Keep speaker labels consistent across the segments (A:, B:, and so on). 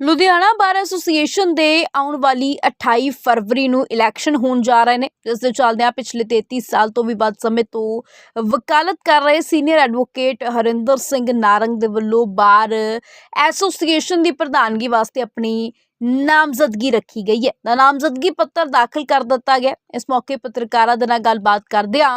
A: Ludhiana bar association ਦੇ ਆਉਣ ਵਾਲੀ 28 ਫਰਵਰੀ ਨੂੰ ਇਲੈਕਸ਼ਨ ਹੋਣ ਜਾ ਰਹੇ ਨੇ, ਜਿਸ ਦੇ ਚੱਲਦਿਆਂ ਪਿਛਲੇ 33 ਸਾਲ ਤੋਂ ਵੀ ਵੱਧ ਸਮੇਂ ਤੋਂ ਵਕਾਲਤ ਕਰ ਰਹੇ ਸੀਨੀਅਰ ਐਡਵੋਕੇਟ ਹਰਿੰਦਰ ਸਿੰਘ ਨਾਰੰਗ ਦੇ ਵੱਲੋਂ ਬਾਰ ਐਸੋਸੀਏਸ਼ਨ ਦੀ ਪ੍ਰਧਾਨਗੀ ਵਾਸਤੇ ਆਪਣੀ ਨਾਮਜ਼ਦਗੀ ਰੱਖੀ ਗਈ ਹੈ। ਤਾਂ ਨਾਮਜ਼ਦਗੀ ਪੱਤਰ ਦਾਖਲ ਕਰ ਦਿੱਤਾ ਗਿਆ। ਇਸ ਮੌਕੇ ਪੱਤਰਕਾਰਾਂ ਦੇ ਨਾਲ ਗੱਲਬਾਤ ਕਰਦਿਆਂ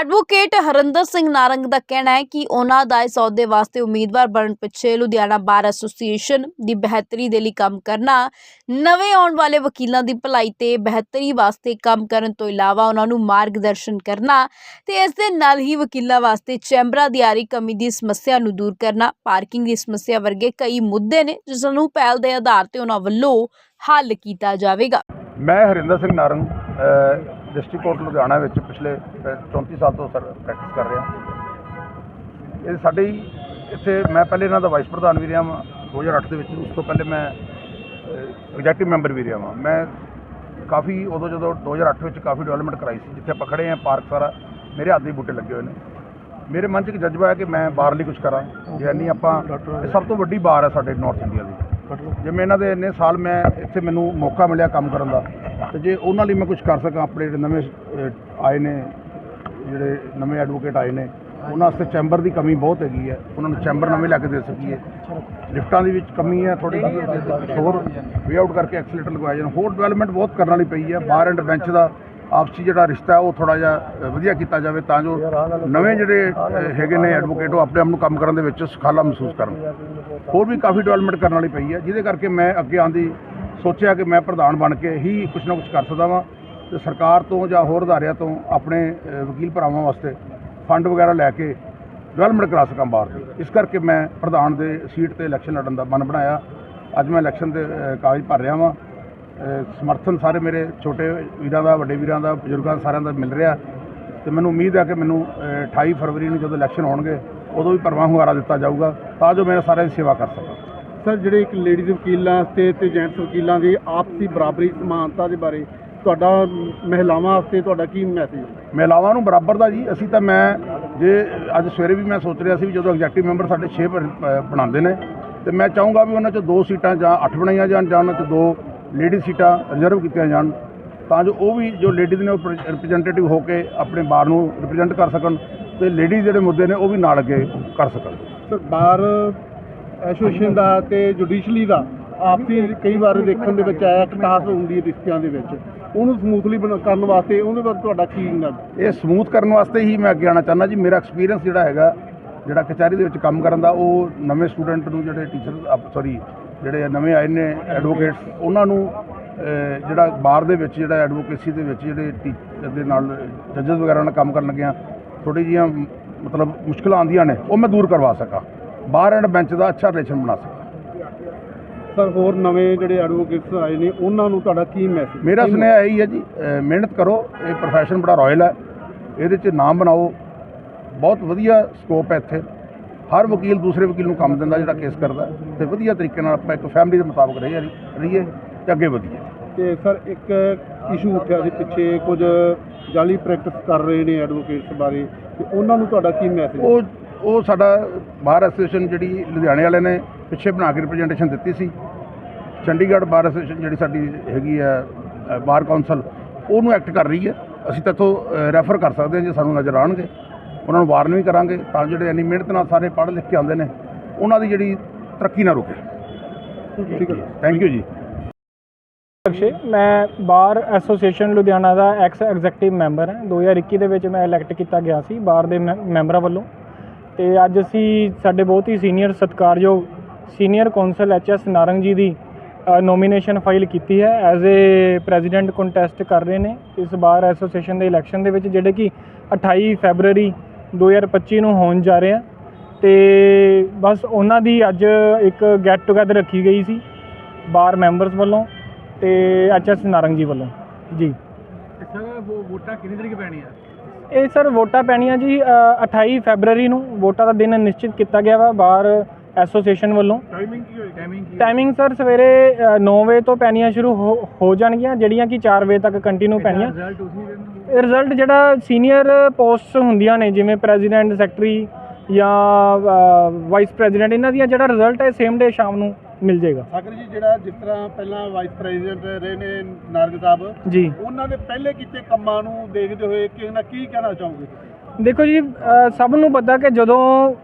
A: ਐਡਵੋਕੇਟ ਹਰਿੰਦਰ ਸਿੰਘ ਨਾਰੰਗ ਦਾ ਕਹਿਣਾ ਹੈ ਕਿ ਉਹਨਾਂ ਦਾ ਇਸ ਅਹੁਦੇ ਵਾਸਤੇ ਉਮੀਦਵਾਰ ਬਣਨ ਪਿੱਛੇ ਲੁਧਿਆਣਾ ਬਾਰ ਐਸੋਸੀਏਸ਼ਨ ਦੀ ਬਿਹਤਰੀ ਦੇ ਲਈ ਕੰਮ ਕਰਨਾ, ਨਵੇਂ ਆਉਣ ਵਾਲੇ ਵਕੀਲਾਂ ਦੀ ਭਲਾਈ ਤੇ ਬਿਹਤਰੀ ਵਾਸਤੇ ਕੰਮ ਕਰਨ ਤੋਂ ਇਲਾਵਾ ਉਹਨਾਂ ਨੂੰ ਮਾਰਗਦਰਸ਼ਨ ਕਰਨਾ ਤੇ ਇਸ ਦੇ ਨਾਲ ਹੀ ਵਕੀਲਾਂ ਵਾਸਤੇ ਚੈਂਬਰਾਂ ਦੀ ਆਰੀ ਕਮੀ ਦੀ ਸਮੱਸਿਆ ਨੂੰ ਦੂਰ ਕਰਨਾ, ਪਾਰਕਿੰਗ ਦੀ ਸਮੱਸਿਆ ਵਰਗੇ ਕਈ ਮੁੱਦੇ ਨੇ ਜਿਸ ਨੂੰ ਪਹਿਲ ਦੇ ਆਧਾਰ ਤੇ ਉਹਨਾਂ ਵੱਲੋਂ ਹੱਲ ਕੀਤਾ ਜਾਵੇਗਾ।
B: ਮੈਂ ਹਰਿੰਦਰ ਸਿੰਘ ਨਾਰੰਗ ਡਿਸਟ੍ਰਿਕਟ ਕੋਰਟ ਲੁਧਿਆਣਾ ਵਿੱਚ ਪਿਛਲੇ ਅ, 34 ਸਾਲ ਤੋਂ ਸਰ ਪ੍ਰੈਕਟਿਸ ਕਰ ਰਿਹਾ। ਇਹ ਸਾਡੇ ਇੱਥੇ ਮੈਂ ਪਹਿਲੇ ਇਹਨਾਂ ਦਾ ਵਾਈਸ ਪ੍ਰਧਾਨ ਵੀ ਰਿਹਾ ਵਾਂ 2008 ਦੇ ਵਿੱਚ। ਉਸ ਤੋਂ ਪਹਿਲੇ ਮੈਂ ਐਗਜ਼ੈਕਟਿਵ ਮੈਂਬਰ ਵੀ ਰਿਹਾ ਵਾਂ। ਮੈਂ ਕਾਫੀ ਉਦੋਂ ਜਦੋਂ 2008 ਵਿੱਚ ਕਾਫੀ ਡਿਵੈਲਪਮੈਂਟ ਕਰਾਈ ਸੀ ਜਿੱਥੇ ਆਪਾਂ ਖੜੇ ਆ ਪਾਰਕ ਸਾਰਾ ਮੇਰੇ ਹੱਥ ਦੇ ਬੂਟੇ ਲੱਗੇ ਹੋਏ ਨੇ। ਮੇਰੇ ਮਨ 'ਚ ਇੱਕ ਜਜ਼ਬਾ ਹੈ ਕਿ ਮੈਂ ਬਾਹਰ ਲਈ ਕੁਝ ਕਰਾਂ। ਯਾਨੀ ਆਪਾਂ ਇਹ ਸਭ ਤੋਂ ਵੱਡੀ ਬਾਹਰ ਹੈ ਸਾਡੇ ਨਾਰਥ ਇੰਡੀਆ ਦੀ। ਜਿਵੇਂ ਇਹਨਾਂ ਦੇ ਇੰਨੇ ਸਾਲ ਮੈਂ ਇੱਥੇ ਮੈਨੂੰ ਮੌਕਾ ਮਿਲਿਆ ਕੰਮ ਕਰਨ ਦਾ ਤੇ ਜੇ ਉਹਨਾਂ ਲਈ ਮੈਂ ਕੁਝ ਕਰ ਸਕਾਂ ਆਪਣੇ ਜਿਹੜੇ ਨਵੇਂ ਅਹ, ਆਏ ਨੇ ਜਿਹੜੇ ਨਵੇਂ ਐਡਵੋਕੇਟ ਆਏ ਨੇ ਉਹਨਾਂ ਵਾਸਤੇ ਚੈਂਬਰ ਦੀ ਕਮੀ ਬਹੁਤ ਹੈਗੀ ਹੈ। ਉਹਨਾਂ ਨੂੰ ਚੈਂਬਰ ਨਵੇਂ ਲੈ ਕੇ ਦੇ ਸਕੀਏ। ਲਿਫਟਾਂ ਦੇ ਵਿੱਚ ਕਮੀ ਹੈ ਥੋੜੀ ਜਿਹੀ ਹੋਰ ਵੇ ਆਊਟ ਕਰਕੇ ਐਕਸੀਲੇਟਰ ਲਗਵਾਏ ਜਾਣ। ਹੋਰ ਡਿਵੈਲਪਮੈਂਟ ਬਹੁਤ ਕਰਨ ਵਾਲੀ ਪਈ ਹੈ। ਬਾਰ ਐਂਡ ਬੈਂਚ ਦਾ ਆਪਸੀ ਜਿਹੜਾ ਰਿਸ਼ਤਾ ਹੈ ਉਹ ਥੋੜਾ ਜਿਹਾ ਅ, ਵਧੀਆ ਕੀਤਾ ਜਾਵੇ ਤਾਂ ਜੋ ਨਵੇਂ ਜਿਹੜੇ ਅ, ਹੈਗੇ ਨੇ ਐਡਵੋਕੇਟ ਉਹ ਆਪਣੇ ਆਪ ਨੂੰ ਕੰਮ ਕਰਨ ਦੇ ਵਿੱਚ ਸੁਖਾਲਾ ਮਹਿਸੂਸ ਕਰਨ। ਹੋਰ ਵੀ ਕਾਫੀ ਡਿਵੈਲਪਮੈਂਟ ਕਰਨ ਵਾਲੀ ਪਈ ਹੈ ਜਿਹਦੇ ਕਰਕੇ ਮੈਂ ਅੱਗੇ ਆਂਦੀ ਸੋਚਿਆ ਕਿ ਮੈਂ ਪ੍ਰਧਾਨ ਬਣ ਕੇ ਹੀ ਕੁਝ ਨਾ ਕੁਝ ਕਰ ਸਕਦਾ ਵਾਂ ਤੇ ਸਰਕਾਰ ਤੋਂ ਜਾਂ ਹੋਰ ਅਦਾਰਿਆਂ ਤੋਂ ਆਪਣੇ ਵਕੀਲ ਭਰਾਵਾਂ ਵਾਸਤੇ ਫੰਡ ਵਗੈਰਾ ਲੈ ਕੇ ਡਿਵੈਲਪਮੈਂਟ ਕਰਾ ਸਕਾਂ ਬਾਹਰ ਦੀ ਇਸ ਕਰਕੇ ਮੈਂ ਪ੍ਰਧਾਨ ਦੇ ਸੀਟ ਤੇ ਇਲੈਕਸ਼ਨ ਲੜਨ ਦਾ ਮਨ ਬਣਾਇਆ। ਅੱਜ ਮੈਂ ਇਲੈਕਸ਼ਨ ਦੇ ਕਾਗਜ਼ ਭਰ ਰਿਹਾ ਵਾਂ। ਸਮਰਥਨ ਸਾਰੇ ਮੇਰੇ ਛੋਟੇ ਵੀਰਾਂ ਦਾ ਵੱਡੇ ਵੀਰਾਂ ਦਾ ਬਜ਼ੁਰਗਾਂ ਦਾ ਸਾਰਿਆਂ ਦਾ ਮਿਲ ਰਿਹਾ। ਤੇ ਮੈਨੂੰ ਉਮੀਦ ਹੈ ਕਿ ਮੈਨੂੰ ਅ, 28 ਫਰਵਰੀ ਨੂੰ ਜਦੋਂ ਇਲੈਕਸ਼ਨ ਹੋਣਗੇ ਉਦੋਂ ਵੀ ਭਰਵਾਂ ਹੁੰਗਾਰਾ ਦਿੱਤਾ ਜਾਊਗਾ ਤਾਂ ਜੋ ਮੈਂ ਸਾਰਿਆਂ ਦੀ ਸੇਵਾ ਕਰ ਸਕਾਂ।
C: ਸਰ ਜਿਹੜੇ ਇੱਕ ਲੇਡੀਜ਼ ਵਕੀਲਾਂ ਵਾਸਤੇ ਤੇ ਜੈਂਟਸ ਵਕੀਲਾਂ ਦੀ ਆਪਸੀ ਬਰਾਬਰੀ ਸਮਾਨਤਾ ਦੇ ਬਾਰੇ ਤੁਹਾਡਾ ਮਹਿਲਾਵਾਂ ਵਾਸਤੇ ਤੁਹਾਡਾ ਕੀ ਮੈਸੇਜ ਹੈ?
B: ਮਹਿਲਾਵਾਂ ਨੂੰ ਬਰਾਬਰ ਦਾ ਜੀ ਅਸੀਂ ਤਾਂ ਮੈਂ ਜੇ ਅੱਜ ਸਵੇਰੇ ਵੀ ਮੈਂ ਸੋਚ ਰਿਹਾ ਸੀ ਵੀ ਜਦੋਂ ਐਗਜ਼ੈਕਟਿਵ ਮੈਂਬਰ ਸਾਡੇ 6 ਬਣਾਉਂਦੇ ਨੇ ਤੇ ਮੈਂ ਚਾਹੂੰਗਾ ਵੀ ਉਹਨਾਂ 'ਚ ਦੋ ਸੀਟਾਂ ਜਾਂ 8 ਬਣਾਈਆਂ ਜਾਣ ਜਾਂ ਉਹਨਾਂ 'ਚ ਦੋ ਲੇਡੀ ਸੀਟਾਂ ਰਿਜ਼ਰਵ ਕੀਤੀਆਂ ਜਾਣ ਤਾਂ ਜੋ ਉਹ ਵੀ ਜੋ ਲੇਡੀਜ਼ ਨੇ ਉਹ ਰਿਪਰੈਜ਼ੈਂਟੇਟਿਵ ਹੋ ਕੇ ਆਪਣੇ ਬਾਰ ਨੂੰ ਰਿਪਰੈਜ਼ੈਂਟ ਕਰ ਸਕਣ। ਤੇ ਲੇਡੀਜ਼ ਜਿਹੜੇ ਮੁੱਦੇ ਨੇ ਉਹ ਵੀ ਨਾਲ ਅੱਗੇ ਕਰ ਸਕਣ।
C: ਸਰ ਬਾਰ ਐਸੋਸੀਏਸ਼ਨ ਦਾ ਤੇ ਜੁਡੀਸ਼ਲੀ ਦਾ ਆਪਸੀ ਕਈ ਵਾਰ ਦੇਖਣ ਦੇ ਵਿੱਚ ਆਇਆ ਕਟਾਸ ਹੁੰਦੀ ਹੈ ਰਿਸ਼ਤਿਆਂ ਦੇ ਵਿੱਚ। ਉਹਨੂੰ ਸਮੂਥਲੀ ਕਰਨ ਵਾਸਤੇ ਉਹਦੇ ਬਾਰੇ ਤੁਹਾਡਾ ਕੀ ਨਜ਼
B: ਇਹ ਸਮੂਥ ਕਰਨ ਵਾਸਤੇ ਹੀ ਮੈਂ ਅੱਗੇ ਆਉਣਾ ਚਾਹੁੰਦਾ ਜੀ। ਮੇਰਾ ਐਕਸਪੀਰੀਅੰਸ ਜਿਹੜਾ ਹੈਗਾ ਜਿਹੜਾ ਕਚਹਿਰੀ ਦੇ ਵਿੱਚ ਕੰਮ ਕਰਨ ਦਾ ਉਹ ਨਵੇਂ ਸਟੂਡੈਂਟ ਨੂੰ ਜਿਹੜੇ ਟੀਚਰ ਸੌਰੀ ਜਿਹੜੇ ਨਵੇਂ ਆਏ ਨੇ ਐਡਵੋਕੇਟਸ ਉਹਨਾਂ ਨੂੰ ਜਿਹੜਾ ਬਾਰ ਦੇ ਵਿੱਚ ਜਿਹੜਾ ਐਡਵੋਕੇਸੀ ਦੇ ਵਿੱਚ ਜਿਹੜੇ ਟੀਚਰ ਦੇ ਨਾਲ ਜੱਜਸ ਵਗੈਰਾ ਨਾਲ ਕੰਮ ਕਰਨ ਲੱਗਿਆ ਥੋੜੀ ਜੀਆਂ ਮਤਲਬ ਮੁਸ਼ਕਲਾਂ ਆਉਂਦੀਆਂ ਨੇ ਉਹ ਮੈਂ ਦੂਰ ਕਰਵਾ ਸਕਾਂ। ਬਾਰ ਐਂਡ ਬੈਂਚ ਦਾ ਅੱਛਾ ਰਿਲੇਸ਼ਨ ਬਣਾ ਸਕਾਂ।
C: ਸਰ ਹੋਰ ਨਵੇਂ ਜਿਹੜੇ ਐਡਵੋਕੇਟਸ ਆਏ ਨੇ ਉਹਨਾਂ ਨੂੰ ਤੁਹਾਡਾ ਕੀ ਮੈਸੇਜ
B: ਮੇਰਾ ਸੁਨੇਹਾ ਇਹੀ ਹੈ ਜੀ ਮਿਹਨਤ ਕਰੋ ਇਹ ਪ੍ਰੋਫੈਸ਼ਨ ਬੜਾ ਰਾਇਲ ਹੈ। ਇਹਦੇ 'ਚ ਨਾਮ ਬਣਾਓ। ਬਹੁਤ ਵਧੀਆ ਸਕੋਪ ਹੈ ਇੱਥੇ। ਹਰ ਵਕੀਲ ਦੂਸਰੇ ਵਕੀਲ ਨੂੰ ਕੰਮ ਦਿੰਦਾ ਜਿਹੜਾ ਕੇਸ ਕਰਦਾ ਤੇ ਵਧੀਆ ਤਰੀਕੇ ਨਾਲ ਆਪਾਂ ਇੱਕ ਫੈਮਿਲੀ ਦੇ ਮੁਤਾਬਕ ਰਹੀਏ ਰਹੀਏ ਤੇ ਅੱਗੇ ਵਧੀਏ।
C: ਤੇ ਸਰ ਇੱਕ ਇਸ਼ੂ ਉੱਠਿਆ ਸੀ ਪਿੱਛੇ ਕੁਝ ਜਾਲੀ ਪ੍ਰੈਕਟਿਸ ਕਰ ਰਹੇ ਨੇ ਐਡਵੋਕੇਟਸ ਬਾਰੇ ਤੇ ਉਹਨਾਂ ਨੂੰ ਤੁਹਾਡਾ ਕੀ ਮੈਸੇਜ
B: ਉਹ ਉਹ ਸਾਡਾ ਬਾਰ ਐਸੋਸੀਏਸ਼ਨ ਜਿਹੜੀ ਲੁਧਿਆਣੇ ਵਾਲੇ ਨੇ ਪਿੱਛੇ ਬਣਾ ਕੇ ਰਿਪਰੈਜ਼ੈਂਟੇਸ਼ਨ ਦਿੱਤੀ ਸੀ। ਚੰਡੀਗੜ੍ਹ ਬਾਰ ਐਸੋਸੀਏਸ਼ਨ ਜਿਹੜੀ ਸਾਡੀ ਹੈਗੀ ਅ, ਬਾਰ ਕੌਂਸਲ ਉਹਨੂੰ ਐਕਟ ਕਰ ਰਹੀ ਹੈ। ਅਸੀਂ ਤਾਂ ਇੱਥੋਂ ਰੈਫਰ ਕਰ ਸਕਦੇ ਹਾਂ ਜੇ ਸਾਨੂੰ ਨਜ਼ਰ ਆਉਣਗੇ। ਉਹਨਾਂ ਨੂੰ ਵਾਰਨ ਵੀ ਕਰਾਂਗੇ ਤਾਂ ਜਿਹੜੇ ਇੰਨੀ ਮਿਹਨਤ ਨਾਲ ਸਾਰੇ ਪੜ੍ਹ ਲਿਖ ਕੇ ਆਉਂਦੇ ਨੇ ਉਹਨਾਂ ਦੀ ਜਿਹੜੀ ਤਰੱਕੀ ਨਾ ਰੁਕੇ।
C: ਠੀਕ ਹੈ।
B: ਥੈਂਕ ਯੂ ਜੀ।
D: ਅਕਸ਼ੇ, ਮੈਂ ਬਾਰ ਐਸੋਸੀਏਸ਼ਨ ਲੁਧਿਆਣਾ ਦਾ ਐਕਸ ਐਗਜ਼ੈਕਟਿਵ ਮੈਂਬਰ ਹਾਂ। 2021 ਦੇ ਵਿੱਚ ਮੈਂ ਇਲੈਕਟ ਕੀਤਾ ਗਿਆ ਸੀ ਬਾਰ ਦੇ ਮੈਂ- ਮੈਂਬਰਾਂ ਵੱਲੋਂ। ਤੇ ਅੱਜ ਅਸੀਂ ਸਾਡੇ ਬਹੁਤ ਹੀ ਸੀਨੀਅਰ ਸਤਿਕਾਰਯੋਗ senior counsel H S Narang ji ਦੀ ਨੋਮੀਨੇਸ਼ਨ ਫਾਈਲ ਕੀਤੀ ਹੈ। ਐਜ਼ ਏ ਪ੍ਰੈਜ਼ੀਡੈਂਟ ਕੰਟੈਸਟ ਕਰ ਰਹੇ ਨੇ ਇਸ ਬਾਰ ਐਸੋਸੀਏਸ਼ਨ ਦੇ ਇਲੈਕਸ਼ਨ ਦੇ ਵਿੱਚ, ਜਿਹੜੇ ਕਿ 28 ਫੈਬਰੂਅਰੀ 2025 ਨੂੰ ਹੋਣ ਜਾ ਰਹੇ ਆ। ਤੇ ਬਸ ਉਹਨਾਂ ਦੀ ਅੱਜ ਇੱਕ ਗੈਟ ਟੂਗੇਦਰ ਰੱਖੀ ਗਈ ਸੀ ਬਾਰ ਮੈਂਬਰਸ ਵੱਲੋਂ। ਤੇ ਐਚਐਸ ਨਾਰੰਗ ਜੀ ਵੱਲੋਂ ਜੀ।
C: ਸਰ ਵੋਟਾਂ ਕਿੰਨੀ ਤਰੀਕ ਪੈਣੀਆਂ?
D: ਇਹ ਸਰ ਵੋਟਾਂ ਪੈਣੀਆਂ ਜੀ ਅ, 28 ਫੈਬਰੂਅਰੀ ਨੂੰ ਵੋਟਾਂ ਦਾ ਦਿਨ ਨਿਸ਼ਚਿਤ ਕੀਤਾ ਗਿਆ ਵਾ ਬਾਰ ਐਸੋਸੀਏਸ਼ਨ ਵੱਲੋਂ।
C: ਟਾਈਮਿੰਗ ਕੀ ਹੋਈ? ਟਾਈਮਿੰਗ ਕੀ
D: ਟਾਈਮਿੰਗ ਸਰ ਸਵੇਰੇ ਅ, 9 ਵਜੇ ਤੋਂ ਪੈਣੀਆਂ ਸ਼ੁਰੂ ਹੋ ਹੋ ਜਾਣਗੀਆਂ ਜਿਹੜੀਆਂ ਕਿ 4 ਵਜੇ ਤੱਕ ਕੰਟੀਨਿਊ ਪੈਣੀਆਂ।
C: ਰਿਜ਼ਲਟ ਉਸੇ ਦਿਨ
D: ਇਹ ਰਿਜ਼ਲਟ ਜਿਹੜਾ ਸੀਨੀਅਰ ਪੋਸਟ ਹੁੰਦੀਆਂ ਨੇ ਜਿਵੇਂ ਪ੍ਰੈਜ਼ੀਡੈਂਟ ਸੈਕਟਰੀ ਜਾਂ ਵਾਈਸ ਪ੍ਰੈਜ਼ੀਡੈਂਟ ਇਹਨਾਂ ਦੀਆਂ ਜਿਹੜਾ ਰਿਜ਼ਲਟ ਹੈ ਸੇਮ ਡੇ ਸ਼ਾਮ ਨੂੰ। ਮਿਲ ਜਾਏਗਾ।
C: ਸਾਗਰ ਜੀ ਜਿਹੜਾ ਜਿਸ ਤਰ੍ਹਾਂ ਪਹਿਲਾਂ ਵਾਈਸ ਪ੍ਰੈਜ਼ੀਡੈਂਟ ਰਹੇ ਨੇ ਨਾਰਗ ਸਾਹਿਬ
D: ਜੀ।
C: ਉਹਨਾਂ ਦੇ ਪਹਿਲੇ ਕੀਤੇ ਕੰਮਾਂ ਨੂੰ ਦੇਖਦੇ ਹੋਏ ਕਿ ਨਾ ਕੀ ਕਹਿਣਾ ਚਾਹੋਗੇ
D: ਦੇਖੋ ਜੀ ਸਭ ਨੂੰ ਪਤਾ ਕਿ ਜਦੋਂ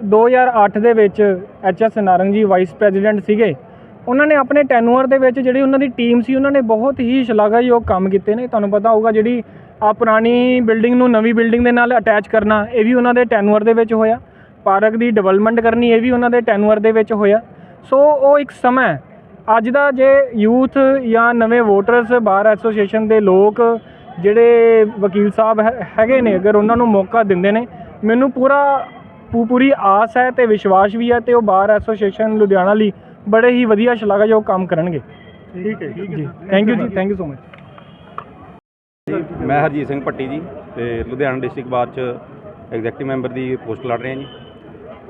D: 2008 ਦੇ ਵਿੱਚ ਐਚਐਸ ਨਾਰੰਗ ਜੀ ਵਾਈਸ ਪ੍ਰੈਜ਼ੀਡੈਂਟ ਸੀਗੇ ਉਹਨਾਂ ਨੇ ਆਪਣੇ ਟੈਨੂਅਰ ਦੇ ਵਿੱਚ ਜਿਹੜੀ ਉਹਨਾਂ ਦੀ ਟੀਮ ਸੀ ਉਹਨਾਂ ਨੇ ਬਹੁਤ ਹੀ ਸ਼ਲਾਘਾਯੋਗ ਕੰਮ ਕੀਤੇ ਨੇ। ਤੁਹਾਨੂੰ ਪਤਾ ਹੋਊਗਾ ਜਿਹੜੀ ਆ ਪੁਰਾਣੀ ਬਿਲਡਿੰਗ ਨੂੰ ਨਵੀਂ ਬਿਲਡਿੰਗ ਦੇ ਨਾਲ ਅਟੈਚ ਕਰਨਾ ਇਹ ਵੀ ਉਹਨਾਂ ਦੇ ਟੈਨੂਅਰ ਦੇ ਵਿੱਚ ਹੋਇਆ। ਪਾਰਕ ਦੀ ਡਿਵੈਲਪਮੈਂਟ ਕਰਨੀ ਇਹ ਵੀ ਉਹਨਾਂ ਦੇ ਟੈਨੂਅਰ ਦੇ ਵਿੱਚ ਹੋਇਆ। ਸੋ ਉਹ ਇੱਕ ਸਮਾਂ। ਅੱਜ ਦਾ ਜੇ ਯੂਥ ਜਾਂ ਨਵੇਂ ਵੋਟਰਸ ਬਾਰ ਐਸੋਸੀਏਸ਼ਨ ਦੇ ਲੋਕ ਜਿਹੜੇ ਵਕੀਲ ਸਾਹਿਬ ਹੈ- ਹੈਗੇ ਨੇ ਅਗਰ ਉਹਨਾਂ ਨੂੰ ਮੌਕਾ ਦਿੰਦੇ ਨੇ ਮੈਨੂੰ ਪੂਰਾ ਪੂ- ਪੂਰੀ ਆਸ ਹੈ ਤੇ ਵਿਸ਼ਵਾਸ ਵੀ ਹੈ ਤੇ ਉਹ ਬਾਰ ਐਸੋਸੀਏਸ਼ਨ ਲੁਧਿਆਣਾ ਲਈ ਬੜੇ ਹੀ ਵਧੀਆ ਸ਼ਲਾਘਾਯੋਗ ਕੰਮ ਕਰਨਗੇ।
C: ਠੀਕ ਹੈ
D: ਜੀ। ਥੈਂਕ ਯੂ ਜੀ ਥੈਂਕ ਯੂ ਸੋ ਮਚ
E: ਮੈਂ ਹਰਜੀਤ ਸਿੰਘ ਭੱਟੀ ਜੀ ਤੇ ਲੁਧਿਆਣਾ ਡਿਸਟ੍ਰਿਕਟ ਬਾਰ ਚ ਐਗਜ਼ੈਕਟਿਵ ਮੈਂਬਰ ਦੀ ਪੋਸਟ ਲੜ ਰਿਹਾ ਜੀ।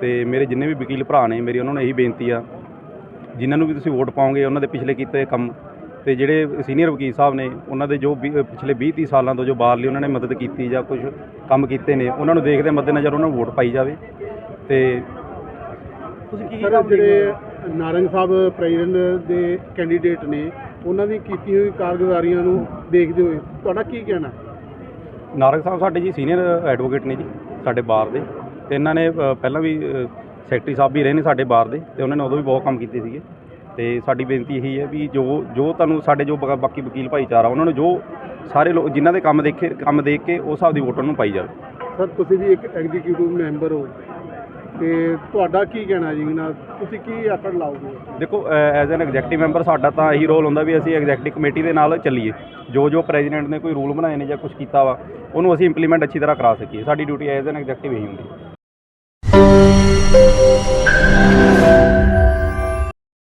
E: ਤੇ ਮੇਰੇ ਜਿੰਨੇ ਵੀ ਵਕੀਲ ਭਰਾ ਨੇ ਮੇਰੀ ਉਹਨਾਂ ਨੂੰ ਇਹੀ ਬੇਨਤੀ ਆ ਜਿਨ੍ਹਾਂ ਨੂੰ ਵੀ ਤੁਸੀਂ ਵੋਟ ਪਾਓਗੇ ਉਹਨਾਂ ਦੇ ਪਿਛਲੇ ਕੀਤੇ ਕੰਮ ਤੇ ਜਿਹੜੇ ਸੀਨੀਅਰ ਵਕੀਲ ਸਾਹਿਬ ਨੇ ਉਹਨਾਂ ਦੇ ਜੋ ਵੀ- ਪਿਛਲੇ 20 30 ਸਾਲਾਂ ਤੋਂ ਜੋ ਬਾਹਰ ਲਈ ਉਹਨਾਂ ਨੇ ਮਦਦ ਕੀਤੀ ਜਾਂ ਕੁਝ ਕੰਮ ਕੀਤੇ ਨੇ ਉਹਨਾਂ ਨੂੰ ਦੇਖਦੇ ਮੱਦੇਨਜ਼ਰ ਉਹਨਾਂ ਨੂੰ ਵੋਟ ਪਾਈ ਜਾਵੇ ਤੇ
C: ਸਰ ਜਿਹੜੇ ਨਾਰੰਗ ਸਾਹਿਬ ਪ੍ਰੈਜ਼ੀਡੈਂਟ ਦੇ ਕੈਂਡੀਡੇਟ ਨੇ ਉਹਨਾਂ ਦੀ ਕੀਤੀ ਹੋਈ ਕਾਰਗੁਜ਼ਾਰੀਆਂ ਨੂੰ ਦੇਖਦੇ ਹੋਏ ਤੁਹਾਡਾ ਕੀ ਕਹਿਣਾ
E: ਨਾਰਕ ਸਾਹਿਬ ਸਾਡੇ ਜੀ ਸੀਨੀਅਰ ਐਡਵੋਕੇਟ ਨੇ ਜੀ ਸਾਡੇ ਬਾਰ ਦੇ ਤੇ ਇਹਨਾਂ ਨੇ ਪਹਿਲਾਂ ਵੀ ਸੈਕਟਰੀ ਸਾਹਿਬ ਵੀ ਰਹੇ ਨੇ ਸਾਡੇ ਬਾਰ ਦੇ ਤੇ ਉਹਨਾਂ ਨੇ ਉਦੋਂ ਵੀ ਬਹੁਤ ਕੰਮ ਕੀਤੇ ਸੀਗੇ। ਤੇ ਸਾਡੀ ਬੇਨਤੀ ਇਹੀ ਹੈ ਵੀ ਜੋ ਜੋ ਤੁਹਾਨੂੰ ਸਾਡੇ ਜੋ ਬਾ- ਬਾਕੀ ਵਕੀਲ ਭਾਈਚਾਰਾ ਉਹਨਾਂ ਨੂੰ ਜੋ ਸਾਰੇ ਲੋਕ ਜਿਨ੍ਹਾਂ ਦੇ ਕੰਮ ਦੇਖੇ ਕੰਮ ਦੇਖ ਕੇ ਉਸ ਹਿਸਾਬ ਦੀ ਵੋਟ ਉਹਨਾਂ ਨੂੰ ਪਾਈ ਜਾਵੇ।
C: ਸਰ ਤੁਸੀਂ ਵੀ ਇੱਕ ਐਗਜ਼ੀਕਿਊਟਿਵ ਮੈਂਬਰ ਹੋ ਤੇ ਤੁਹਾਡਾ ਕੀ ਕਹਿਣਾ ਜੀ? ਨਾ ਤੁਸੀਂ ਕੀ ਐਫਰਟ ਲਾਓਗੇ?
E: ਦੇਖੋ ਐਜ਼ ਐਨ ਐਗਜ਼ੈਕਟਿਵ ਮੈਂਬਰ ਸਾਡਾ ਤਾਂ ਇਹੀ ਰੋਲ ਹੁੰਦਾ ਵੀ ਅਸੀਂ ਐਗਜ਼ੈਕਟਿਵ ਕਮੇਟੀ ਦੇ ਨਾਲ ਚੱਲੀਏ। ਜੋ ਜੋ ਪ੍ਰੈਜ਼ੀਡੈਂਟ ਨੇ ਕੋਈ ਰੂਲ ਬਣਾਏ ਨੇ ਜਾਂ ਕੁਝ ਕੀਤਾ ਵਾ ਉਹਨੂੰ ਅਸੀਂ ਇੰਪਲੀਮੈਂਟ ਅੱਛੀ ਤਰ੍ਹਾਂ ਕਰਾ ਸਕੀਏ। ਸਾਡੀ ਡਿਊਟੀ ਐਜ਼ ਐਨ ਐਗਜ਼ੈਕਟਿਵ ਇਹੀ ਹੁੰਦੀ ਹੈ।